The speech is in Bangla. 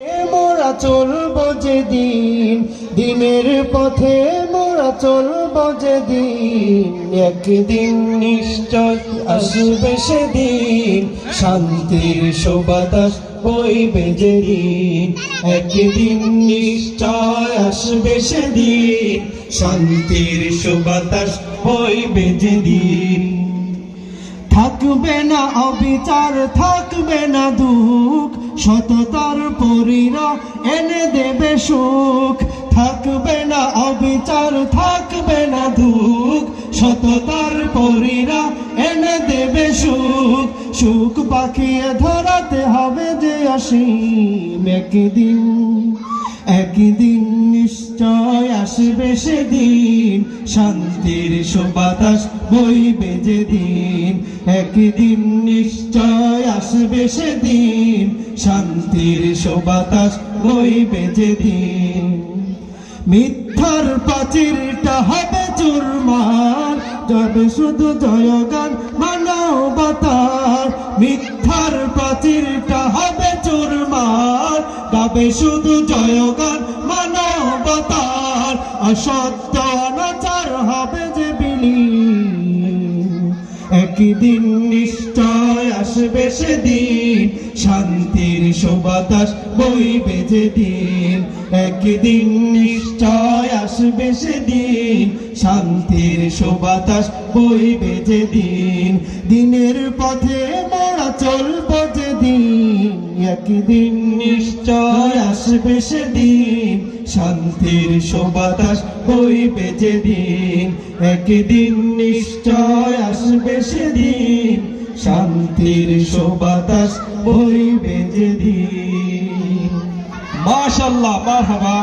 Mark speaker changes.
Speaker 1: মোরা চলবো যে দিন দিনের পথে মোরা চলবো যে দিন একদিন নিশ্চয় আসবে সেদিন, শান্তির শোভাদাস বইবে যে দিন একদিন নিশ্চয় আসবে সেদিন, শান্তির শোভাদাস বইবে যে দিন থাকবে না অবিচার, থাকবে না দুঃখ। সততার পরিরা এনে দেবে সুখ। থাকবে না অবিচার, থাকবে না দুঃখ। সততার পরিরা এনে দেবে সুখ। সুখ পাখিয়ে ধরাতে হবে যে অসীম একদিন। একদিন নিশ্চয় আসবে সেদিন। শান্তির সুবাতাস বইবে যেদিন। একদিন নিশ্চয় আসবে সেদিন। শান্তির সুবাতাস বইবে যেদিন। মিথ্যার প্রাচীরটা হবে চুরমার, যাবে শুধু জয়গান মানবতার মিথ্যার প্রাচীরটা হবে চুরমার গাবে শুধু জয়গান মানবতার অসত্য অনাচার হবে যে বিলি একদিন নিশ্চয় আসবে সেদিন। শান্তির শোভাদাস বইবে যেদিন। একদিন নিশ্চয় আসবে সেদিন। শান্তির শোভাদাস বইবে যেদিন। দিনের পথে মোরা চলবো যেদিন। একদিন নিশ্চয় আসবে সেদিন। শান্তির শোভাদাস বইবে যেদিন। একদিন নিশ্চয় সেদিন শান্তির সোবাতাস বইবে যেদিন।
Speaker 2: মাশাল্লাহ মারহাবা।